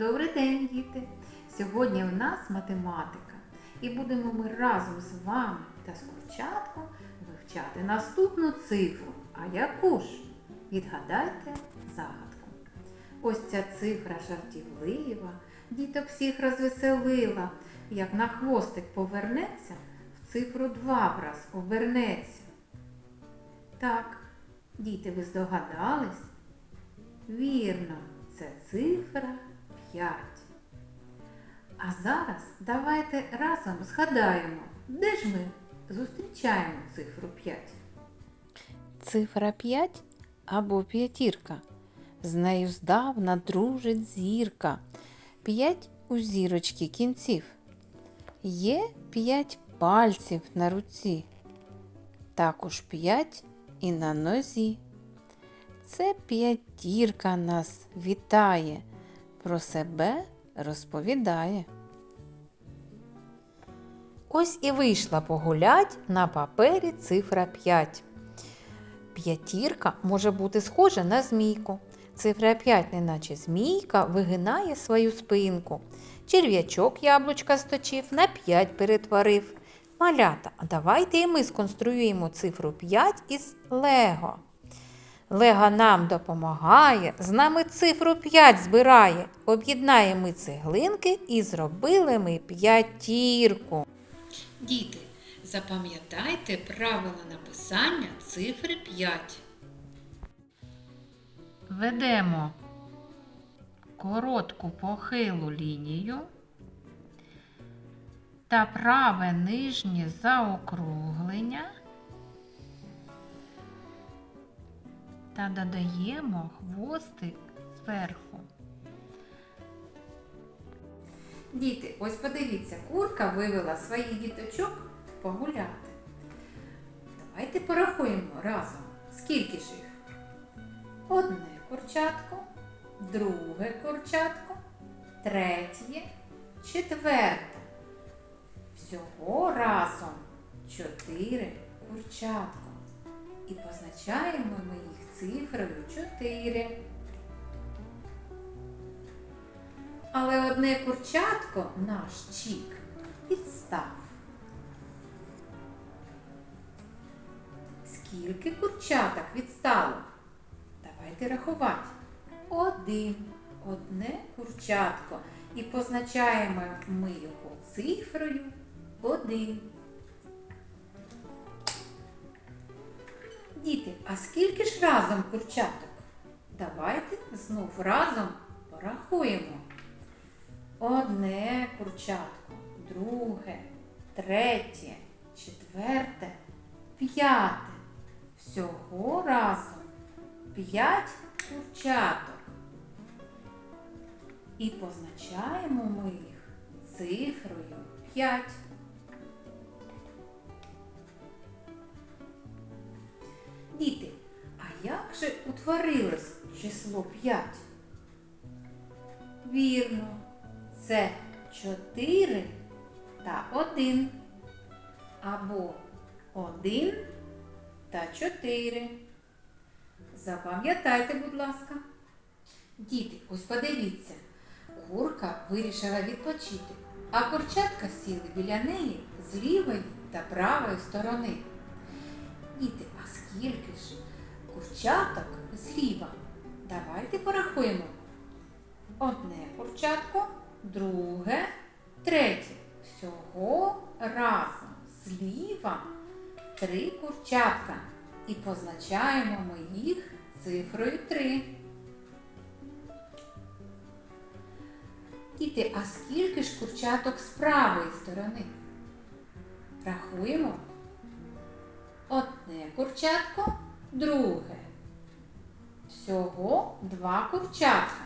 Добрий день, діти! Сьогодні у нас математика, і будемо ми разом з вами та з курчатком вивчати наступну цифру. А яку ж? Відгадайте загадку. Ось ця цифра жартівлива, діток всіх розвеселила. Як на хвостик повернеться, в цифру два враз обернеться. Так, діти, ви здогадались? Вірно, це цифра 5. А зараз давайте разом згадаємо, де ж ми зустрічаємо цифру 5. Цифра 5 або п'ятірка. З нею здавна дружить зірка. П'ять у зірочки кінців. Є п'ять пальців на руці. Також п'ять і на нозі. Це п'ятірка нас вітає, про себе розповідає. Ось і вийшла погулять на папері цифра 5. П'ятірка може бути схожа на змійку. Цифра 5, неначе змійка, вигинає свою спинку. Черв'ячок яблучка сточив, на 5 перетворив. Малята, давайте і ми сконструюємо цифру 5 із Лего. Лего нам допомагає, з нами цифру 5 збирає. Об'єднаємо ми цеглинки і зробили ми п'ятірку. Діти, запам'ятайте правила написання цифри 5. Ведемо коротку похилу лінію та праве нижнє заокруглення та додаємо хвостик зверху. Діти, ось подивіться, курка вивела своїх діточок погуляти. Давайте порахуємо разом. Скільки ж їх? Одне курчатко, друге курчатко, третє, четверте. Всього разом чотири курчатка. І позначаємо ми цифрою 4. Але одне курчатко наш чік підстав. Скільки курчаток відстало? Давайте рахувати. Один. Одне курчатко. І позначаємо ми його цифрою один. Діти, а скільки ж разом курчаток? Давайте знов разом порахуємо. Одне курчатко, друге, третє, четверте, п'яте. Всього разом п'ять курчаток. І позначаємо ми їх цифрою 5. Діти, а як же утворилось число 5? Вірно, це 4 та 1. Або 1 та 4. Запам'ятайте, будь ласка. Діти, ось подивіться, курка вирішила відпочити, а курчатка сіли біля неї з лівої та правої сторони. Скільки ж курчаток зліва? Давайте порахуємо. Одне курчатко, друге, третє. Всього разом зліва три курчатка. І позначаємо ми їх цифрою 3. Діти, а скільки ж курчаток з правої сторони? Рахуємо. Одне курчатко, друге. Всього два курчатка.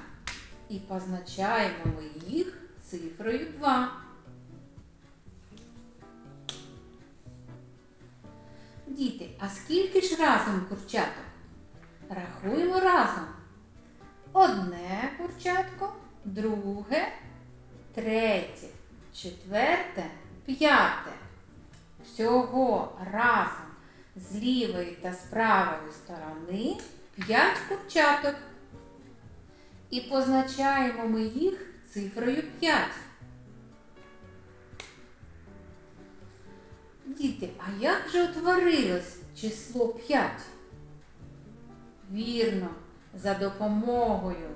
І позначаємо ми їх цифрою 2. Діти, а скільки ж разом курчаток? Рахуємо разом. Одне курчатко, друге, третє, четверте, п'яте. Всього разом з лівої та з правої сторони 5 курчаток. І позначаємо ми їх цифрою 5. Діти, а як же утворилось число 5? Вірно, за допомогою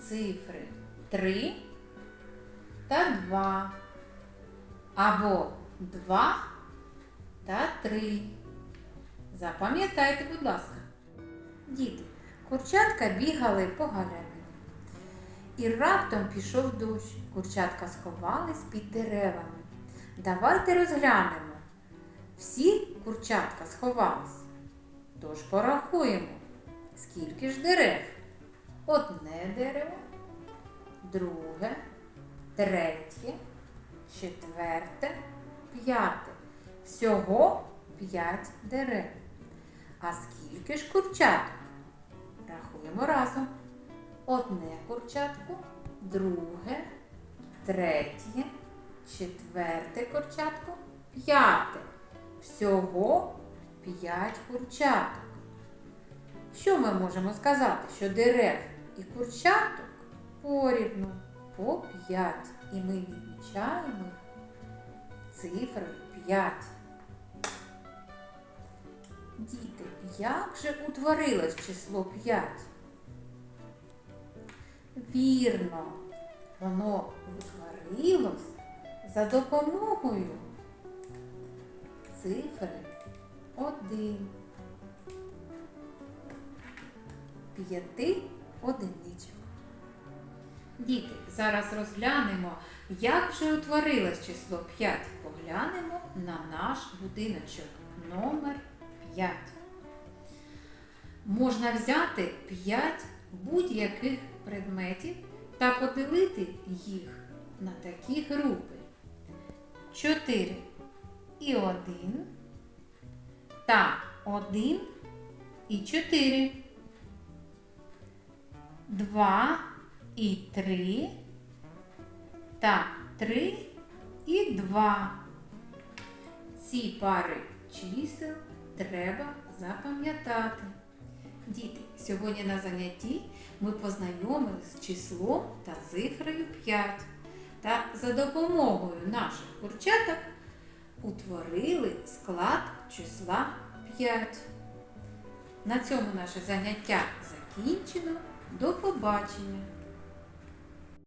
цифри 3 та 2. Або 2 та 3. Запам'ятайте, будь ласка. Діти, курчатка бігали по галявині. І раптом пішов дощ. Курчатка сховались під деревами. Давайте розглянемо. Всі курчатка сховались. Тож порахуємо, скільки ж дерев. Одне дерево, друге, третє, четверте, п'яте. Всього п'ять дерев. А скільки ж курчаток? Рахуємо разом. Одне курчатко, друге, третє, четверте курчатко, п'яте. Всього п'ять курчаток. Що ми можемо сказати? Що дерев і курчаток порівну по п'ять. І ми відмічаємо цифрою 5. Діти, як же утворилось число 5? Вірно, воно утворилось за допомогою цифри 1. П'яти одиничок. Діти, зараз розглянемо, як же утворилось число 5. Поглянемо на наш будиночок номер 5. Можна взяти 5 будь-яких предметів та поділити їх на такі групи. 4 і 1 та 1 і 4. 2 і 3 та 3 і 2. Ці пари чисел треба запам'ятати. Діти, сьогодні на занятті ми познайомилися з числом та цифрою 5 та за допомогою наших курчаток утворили склад числа 5. На цьому наше заняття закінчено. До побачення!